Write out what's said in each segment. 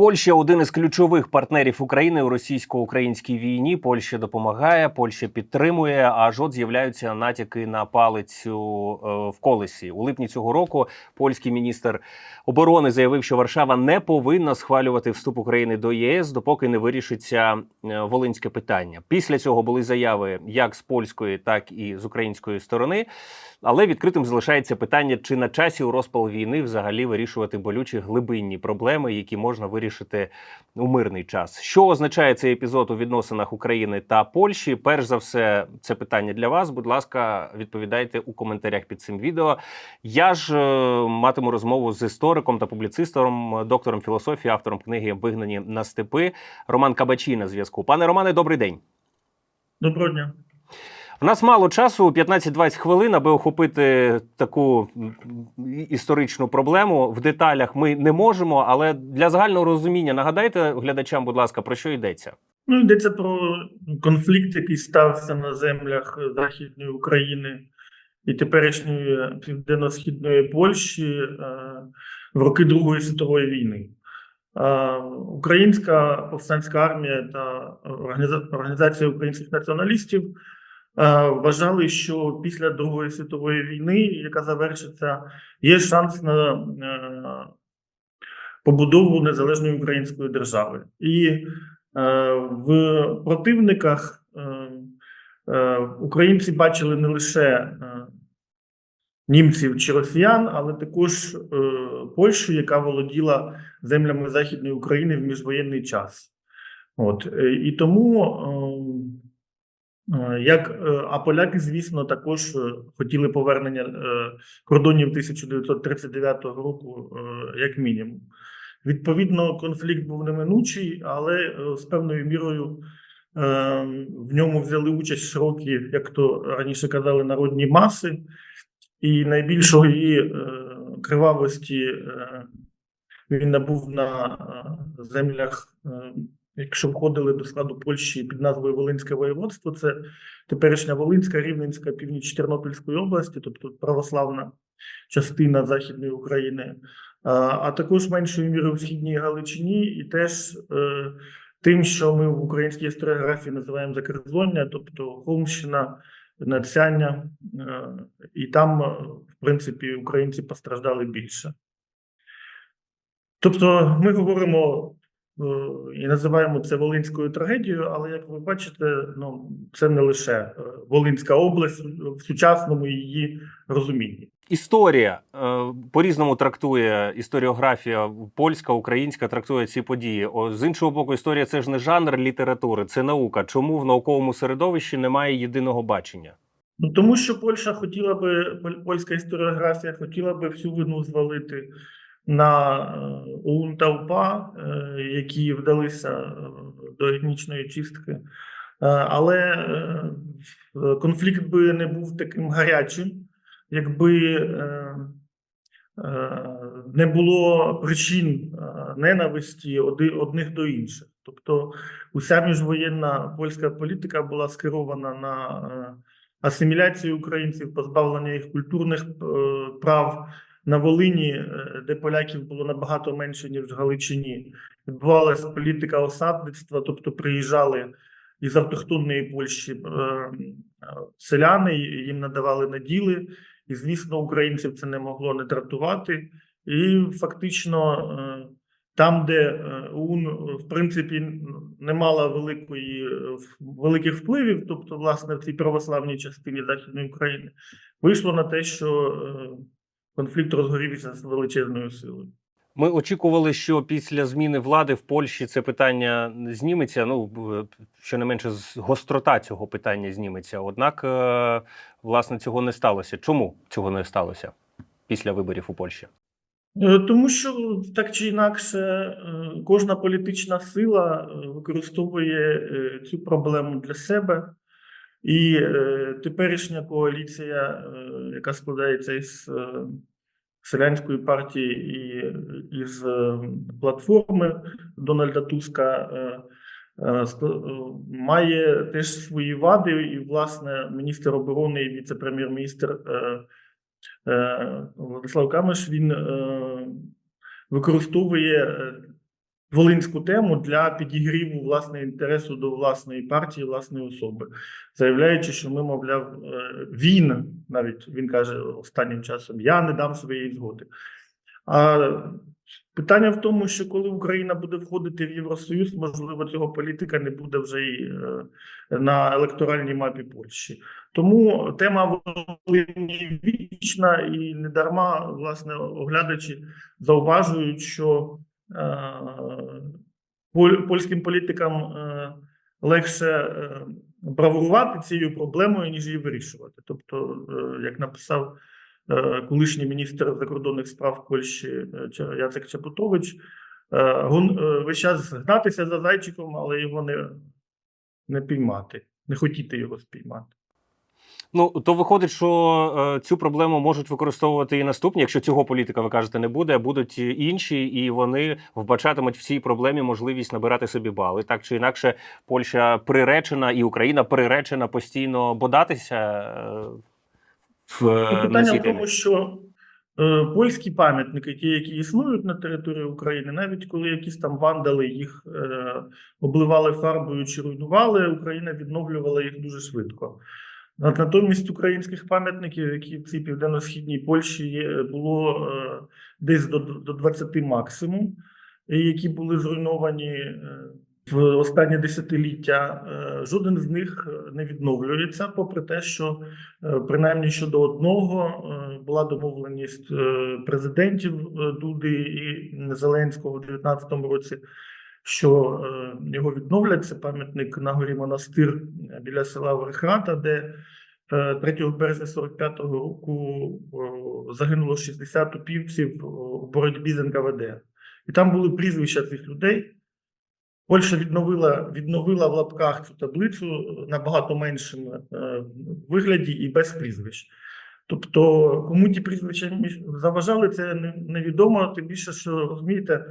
Польща один із ключових партнерів України у російсько-українській війні. Польща допомагає, Польща підтримує. Аж от з'являються натяки на палицю е, в колесі. У липні цього року польський міністр оборони заявив, що Варшава не повинна схвалювати вступ України до ЄС, допоки не вирішиться е, волинське питання. Після цього були заяви як з польської, так і з української сторони. Але відкритим залишається питання, чи на часі у розпал війни взагалі вирішувати болючі глибинні проблеми, які можна вирішити у мирний час. Що означає цей епізод у відносинах України та Польщі? Перш за все, це питання для вас. Будь ласка, відповідайте у коментарях під цим відео. Я ж е, матиму розмову з істориком та публіцистом, доктором філософії, автором книги Вигнані на степи Роман Кабачій на зв'язку. Пане Романе, добрий день. Доброго дня. У нас мало часу, 15-20 хвилин, аби охопити таку історичну проблему. В деталях ми не можемо, але для загального розуміння нагадайте глядачам, будь ласка, про що йдеться. Ну, йдеться про конфлікт, який стався на землях Західної України і теперішньої південно-східної Польщі е, в роки Другої світової війни. Е, Українська повстанська армія та Організація українських націоналістів вважали, що після Другої світової війни, яка завершиться, є шанс на е, побудову незалежної української держави. І е, в противниках е, е, українці бачили не лише е, німців чи росіян, але також е, Польщу, яка володіла землями Західної України в міжвоєнний час. От е, і тому, е, е, як е, а поляки, звісно, також е, хотіли повернення е, кордонів 1939 року, е, як мінімум. Відповідно, конфлікт був неминучий, але е, з певною мірою е, в ньому взяли участь широкі, як то раніше казали, народні маси, і найбільшої е, кривавості е, він набув на е, землях, е, якщо входили до складу Польщі під назвою Волинське воєводство, це теперішня Волинська, Рівненська, північ Тернопільської області, тобто православна частина Західної України а, також меншою мірою в східній Галичині, і теж е, тим, що ми в українській історіографії називаємо закерзоння, тобто Холмщина, Надсяння, е, і там, е, в принципі, українці постраждали більше. Тобто, ми говоримо і називаємо це Волинською трагедією, але як ви бачите, ну це не лише е, Волинська область в сучасному її розумінні. Історія е, по-різному трактує історіографія польська, українська трактує ці події. О, з іншого боку, історія це ж не жанр літератури, це наука. Чому в науковому середовищі немає єдиного бачення? Ну, тому що Польща хотіла би, польська історіографія хотіла би всю вину звалити на ОУН та УПА, які вдалися е, до етнічної чистки. Е, Але е, конфлікт би не був таким гарячим, якби не було причин ненависті одних до інших. Тобто, уся міжвоєнна польська політика була скерована на асиміляцію українців, позбавлення їх культурних прав на Волині, е, де поляків було набагато менше ніж в Галичині. Відбувалася політика осадництва, тобто приїжджали із автохтонної Польщі е, селяни, їм надавали наділи, і звісно, українців це не могло не дратувати. І фактично. е, Там, де е, в принципі, не мала великої великих впливів, тобто, власне, в цій православній частині Західної України, вийшло на те, що конфлікт розгорівся з величезною силою. Ми очікували, що після зміни влади в Польщі це питання зніметься. Ну щонайменше гострота цього питання зніметься. Однак, е, власне, цього не сталося. Чому цього не сталося після виборів у Польщі? Е, Тому що так чи інакше, е, кожна політична сила використовує цю проблему для себе, і теперішня коаліція, яка складається із селянської партії і із е, платформи Дональда Туска, е, е, має теж свої вади, і, власне, міністр оборони і віце-прем'єр-міністр. Владислав Камиш він використовує волинську тему для підігріву власне інтересу до власної партії, власної особи, заявляючи, що ми, мовляв, е, він навіть він каже останнім часом: я не дам своєї згоди. А питання в тому, що коли Україна буде входити в Євросоюз, можливо, цього політика не буде вже і е, на електоральній мапі Польщі. Тому тема вічна і не дарма, власне, оглядачі зауважують, що польським політикам е, легше е, бравурувати цією проблемою, ніж її вирішувати. Тобто, е, як написав е, колишній міністр закордонних справ Польщі е, Яцек Чапутович, е, е, весь час гнатися за зайчиком, але його не, не піймати, не хотіти його спіймати. Ну то виходить, що е, цю проблему можуть використовувати і наступні. Якщо цього політика, ви кажете, не буде, будуть інші, і вони вбачатимуть в цій проблемі можливість набирати собі бали. Так чи інакше, Польща приречена і Україна приречена постійно бодатися е, в Ну, е, на Питання цій в тому, що е, польські пам'ятники, ті, які існують на території України, навіть коли якісь там вандали їх е, обливали фарбою чи руйнували, Україна відновлювала їх дуже швидко. Нат- Натомість українських пам'ятників, які в цій південно-східній Польщі є, було е, десь до, до 20 максимум, які були зруйновані е, в останні десятиліття. Е, Жоден з них е, не відновлюється, попри те, що Е, Принаймні щодо одного е, була домовленість е, президентів е, Дуди і Зеленського у 2019 році, що е, його відновлять. Це пам'ятник на горі монастир е, біля села Верхрата, де е, 3 березня 45-го року загинуло 60 упівців у боротьбі з НКВД. І там були прізвища цих людей. Польща відновила, відновила в лапках цю таблицю набагато меншим е, вигляді і без прізвищ. Тобто, кому ті прізвища заважали, це невідомо. Тим більше, що розумієте,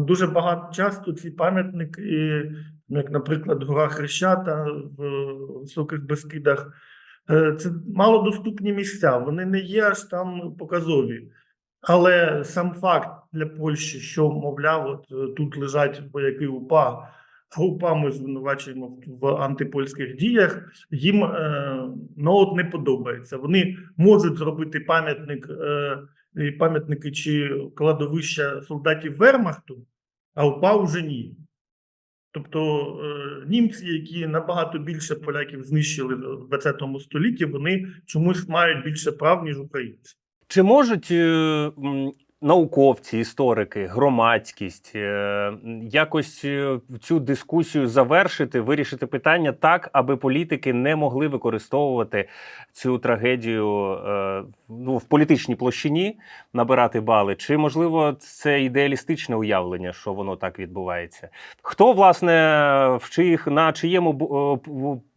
дуже багато часто ці пам'ятники, ну, як, наприклад, гора Хрещата в високих Бескидах, е, це малодоступні місця. Вони не є аж там показові. Але сам факт для Польщі, що, мовляв, от е, тут лежать вояки УПА, а УПА ми звинувачуємо в антипольських діях, їм е, ну, от не подобається. Вони можуть зробити пам'ятник, е, і пам'ятники чи кладовища солдатів Вермахту, а УПА вже ні. Тобто е, німці, які набагато більше поляків знищили в 20 столітті, вони чомусь мають більше прав, ніж українці. Чи можуть е, науковці, історики, громадськість е, якось е, цю дискусію завершити, вирішити питання так, аби політики не могли використовувати цю трагедію е, ну, в політичній площині, набирати бали? Чи можливо це ідеалістичне уявлення, що воно так відбувається? Хто власне в чиїх на чиєму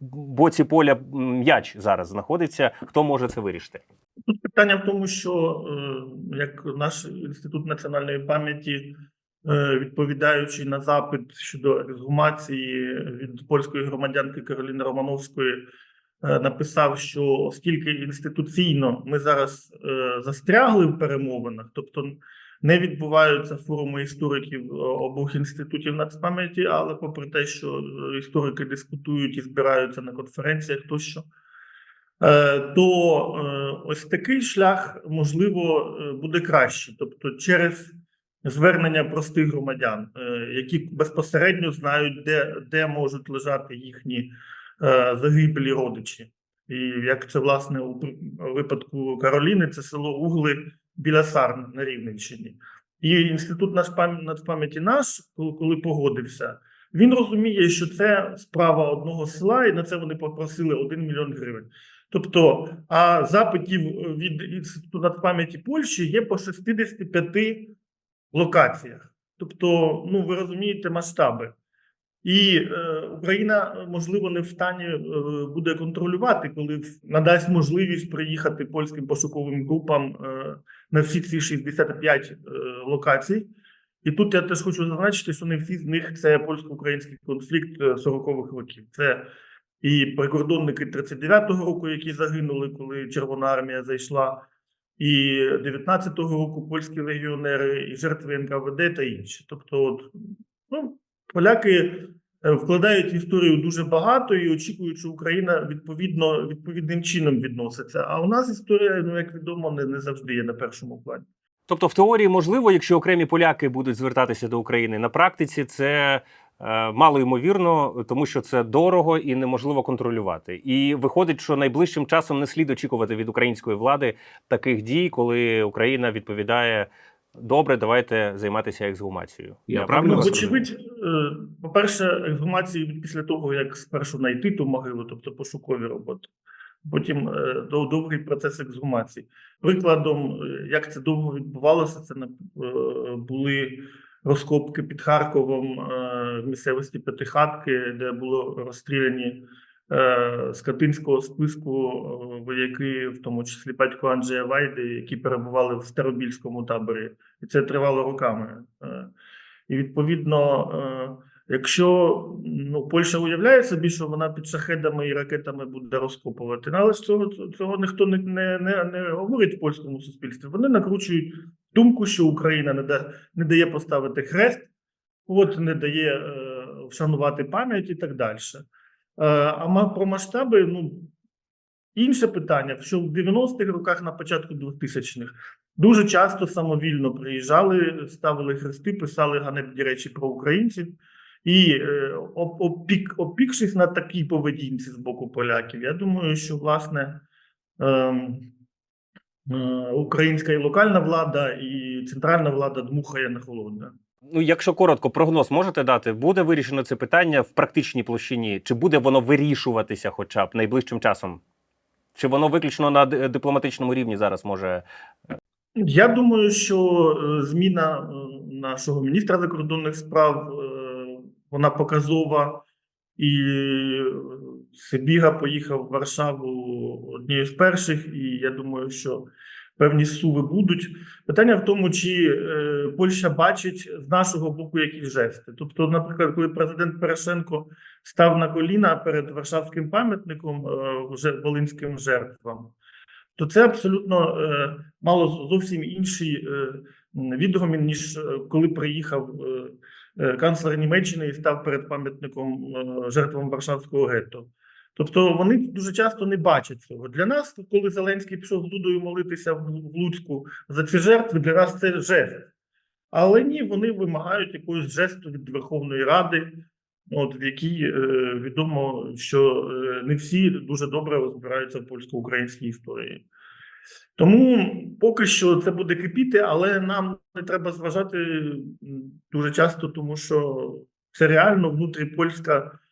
боці поля м'яч зараз знаходиться? Хто може це вирішити? Тут питання в тому, що як наш інститут національної пам'яті, е, відповідаючи на запит щодо ексгумації від польської громадянки Кароліни Романовської, е, написав, що оскільки інституційно ми зараз е, застрягли в перемовинах, тобто не відбуваються форуми істориків обох інститутів нацпам'яті, але попри те, що історики дискутують і збираються на конференціях тощо. Е, то е, ось такий шлях можливо е, буде краще, тобто через звернення простих громадян, які безпосередньо знають, де, де можуть лежати їхні загиблі родичі. І як це власне у випадку Кароліни, це село Угли біля Сарн на Рівненщині. І інститут нацпам- нацпам'яті наш, коли погодився, він розуміє, що це справа одного села, і на це вони попросили 1 мільйон гривень. Тобто, а запитів від інституту нацпам'яті Польщі є по 65 локаціях. Тобто, ну ви розумієте масштаби. І е, Україна, можливо, не в стані е, буде контролювати, коли надасть можливість приїхати польським пошуковим групам е, на всі ці 65 е, локацій. І тут я теж хочу зазначити, що не всі з них це польсько-український конфлікт е, 40-х років. Це і прикордонники 39-го року, які загинули, коли Червона армія зайшла, і 19-го року польські легіонери, і жертви НКВД та інші. Тобто, от, ну, поляки е, вкладають в історію дуже багато і очікують, що Україна відповідно відповідним чином відноситься. А у нас історія, ну як відомо, не, не завжди є на першому плані. Тобто, в теорії можливо, якщо окремі поляки будуть звертатися до України на практиці, це мало ймовірно, тому що це дорого і неможливо контролювати. І виходить, що найближчим часом не слід очікувати від української влади таких дій, коли Україна відповідає. Добре, давайте займатися ексгумацією. Я Ну, правильно вас вочевидь, е, по-перше, ексгумації після того, як спершу знайти ту могилу, тобто пошукові роботи, потім е, до- довгий процес ексгумації. Прикладом, е, як це довго відбувалося, це е, були розкопки під Харковом е, в місцевості П'ятихатки, де було розстріляні е, з катинського списку е, вояки, в тому числі батько Анджея Вайди, які перебували в Старобільському таборі, і це тривало роками. І відповідно, якщо ну, Польща уявляє собі, що вона під шахедами і ракетами буде розкопувати, ну, але ж цього, цього ніхто не, не, не, не говорить в польському суспільстві. Вони накручують думку, що Україна не, да, не дає поставити хрест, от не дає е, вшанувати пам'ять і так далі. Е, а про масштаби, ну інше питання, що в 90-х роках, на початку 2000-х, дуже часто самовільно приїжджали, ставили хрести, писали ганебні речі про українців. І е, опік, опікшись на такій поведінці з боку поляків, я думаю, що власне е, українська і локальна влада, і центральна влада дмухає на холодне. Ну, якщо коротко, прогноз можете дати, буде вирішено це питання в практичній площині, чи буде воно вирішуватися, хоча б найближчим часом? Чи воно виключно на дипломатичному рівні зараз може Я думаю, що е, зміна е, нашого міністра закордонних справ е, вона показова, і е, Сибіга поїхав в Варшаву однією з перших, і я думаю, що певні суви будуть. Питання в тому, чи е, Польща бачить з нашого боку якісь жести. Тобто, наприклад, коли президент Порошенко став на коліна перед Варшавським пам'ятником е, волинським жертвам, то це абсолютно е, мало зовсім інший е, відгомін, ніж е, коли приїхав е, е, канцлер Німеччини і став перед пам'ятником е, жертвам Варшавського гетто. Тобто вони дуже часто не бачать цього. Для нас, коли Зеленський пішов з Дудою молитися в Луцьку за ці жертви, для нас це жест. Але ні, вони вимагають якогось жесту від Верховної Ради, от в якій е, відомо, що е, не всі дуже добре розбираються в польсько-українській історії. Тому поки що це буде кипіти, але нам не треба зважати дуже часто, тому що це реально внутріпольська е,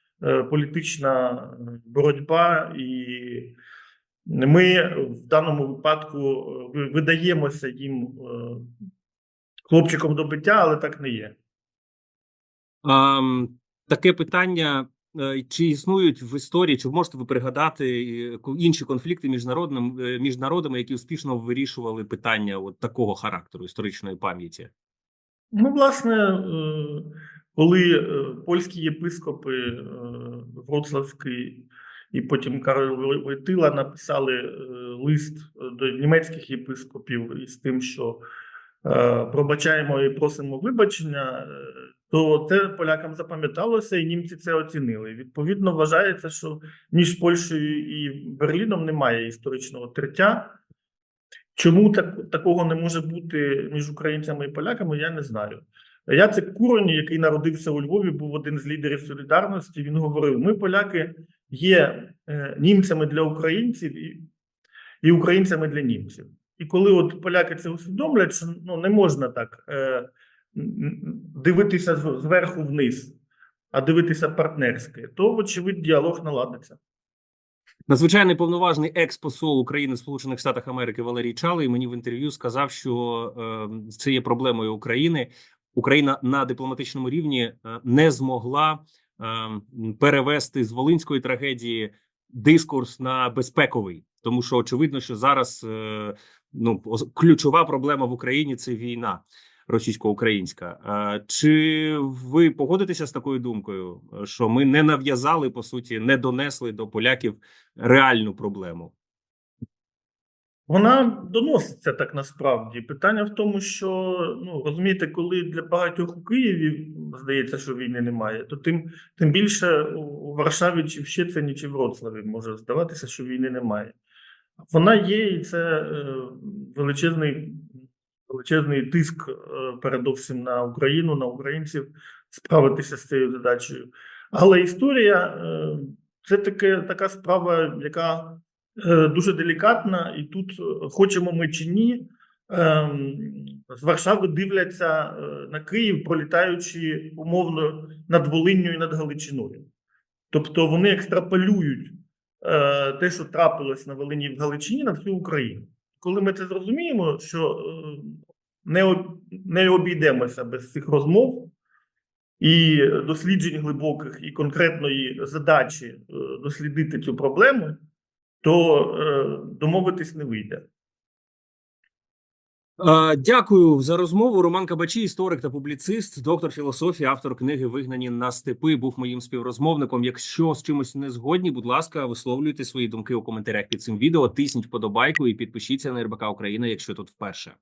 політична е, боротьба, і ми в даному випадку е, видаємося їм е, хлопчиком до биття, але так не є. Ам, таке питання: е, чи існують в історії, чи можете ви пригадати е, інші конфлікти міжнародним е, між народами, які успішно вирішували питання от такого характеру історичної пам'яті? Ну, власне, е, коли е, польські єпископи е, Вроцлавський і потім Карол Вой- Войтила написали е, лист до німецьких єпископів із тим, що пробачаємо і просимо вибачення, то це полякам запам'яталося, і німці це оцінили. Відповідно, вважається, що між Польщею і Берліном немає історичного тертя. Чому так, такого не може бути між українцями і поляками, я не знаю. Яцек Курень, який народився у Львові, був один з лідерів солідарності. Він говорив: ми, поляки, є е, німцями для українців і, і українцями для німців. І коли от поляки це усвідомлять, що ну, не можна так е, дивитися зверху вниз, а дивитися партнерськи, то, вочевидь, діалог наладиться. Надзвичайний повноважний екс-посол України в Сполучених Штатах Америки Валерій Чалий мені в інтерв'ю сказав, що е, це є проблемою України. Україна на дипломатичному рівні е, не змогла е, перевести з волинської трагедії дискурс на безпековий, тому що очевидно, що зараз е, ну ключова проблема в Україні це війна російсько-українська. Чи ви погодитеся з такою думкою, що ми не нав'язали по суті, не донесли до поляків реальну проблему? Вона доноситься так насправді. Питання в тому, що ну розумієте, коли для багатьох у Києві здається, що війни немає, то тим тим більше у Варшаві чи в Щецині, чи в Вроцлаві може здаватися, що війни немає. Вона є, і це е, величезний, величезний тиск, е, передовсім на Україну, на українців справитися з цією задачею. Але історія е, це таке, така справа, яка дуже делікатна, і тут, е, хочемо ми чи ні, ем, з Варшави дивляться е, на Київ, пролітаючи умовно над Волинню і над Галичиною. Тобто вони екстраполюють е, те, що трапилось на Волині в Галичині, на всю Україну. Коли ми це зрозуміємо, що е, не, обійдемося без цих розмов і досліджень глибоких, і конкретної задачі е, дослідити цю проблему, то е, домовитись не вийде. Е, Дякую за розмову. Роман Кабачі, історик та публіцист, доктор філософії, автор книги Вигнані на степи. Був моїм співрозмовником. Якщо з чимось не згодні, будь ласка, висловлюйте свої думки у коментарях під цим відео. Тисніть вподобайку і підпишіться на РБК Україна, якщо тут вперше.